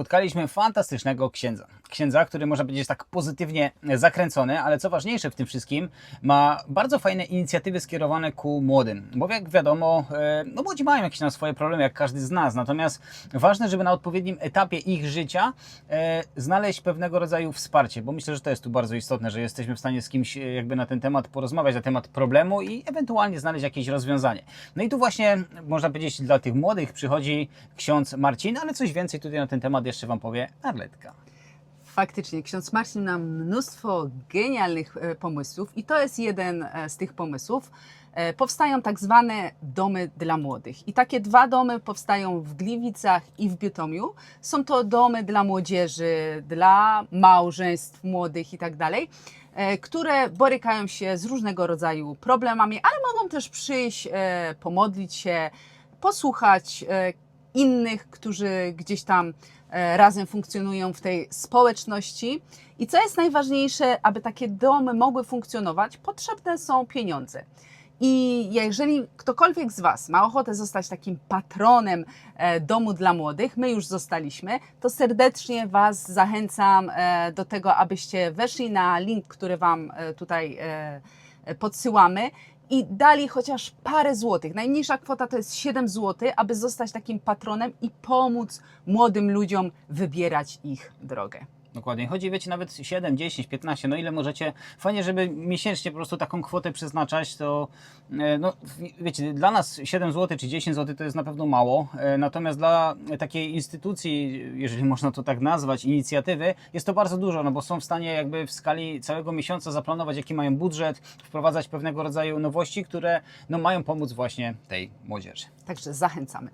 Spotkaliśmy fantastycznego księdza. Księdza, który można powiedzieć tak pozytywnie zakręcony, ale co ważniejsze w tym wszystkim, ma bardzo fajne inicjatywy skierowane ku młodym. Bo jak wiadomo, e, no młodzi mają jakieś na swoje problemy, jak każdy z nas. Natomiast ważne, żeby na odpowiednim etapie ich życia e, znaleźć pewnego rodzaju wsparcie, bo myślę, że to jest tu bardzo istotne, że jesteśmy w stanie z kimś e, jakby na ten temat porozmawiać, na temat problemu i ewentualnie znaleźć jakieś rozwiązanie. No i tu właśnie, można powiedzieć, dla tych młodych przychodzi ksiądz Marcin, ale coś więcej tutaj na ten temat jeszcze Wam powie Arletka. Faktycznie, ksiądz Marcin ma mnóstwo genialnych e, pomysłów i to jest jeden e, z tych pomysłów. E, Powstają tak zwane domy dla młodych. I takie dwa domy powstają w Gliwicach i w Bytomiu. Są to domy dla młodzieży, dla małżeństw młodych i tak dalej, które borykają się z różnego rodzaju problemami, ale mogą też przyjść, pomodlić się, posłuchać innych, którzy gdzieś tam e, razem funkcjonują w tej społeczności. I co jest najważniejsze, aby takie domy mogły funkcjonować, potrzebne są pieniądze. I jeżeli ktokolwiek z Was ma ochotę zostać takim patronem e, domu dla młodych, my już zostaliśmy, to serdecznie Was zachęcam e, do tego, abyście weszli na link, który Wam tutaj podsyłamy i dali chociaż parę złotych. Najmniejsza kwota to jest 7 zł, aby zostać takim patronem i pomóc młodym ludziom wybierać ich drogę. Dokładnie. Chodzi, wiecie, nawet 7, 10, 15, no ile możecie. Fajnie, żeby miesięcznie po prostu taką kwotę przeznaczać, to e, no wiecie, dla nas 7 zł czy 10 zł to jest na pewno mało, e, natomiast dla takiej instytucji, jeżeli można to tak nazwać, inicjatywy, jest to bardzo dużo, no bo są w stanie jakby w skali całego miesiąca zaplanować, jaki mają budżet, wprowadzać pewnego rodzaju nowości, które no mają pomóc właśnie tej młodzieży. Także zachęcamy.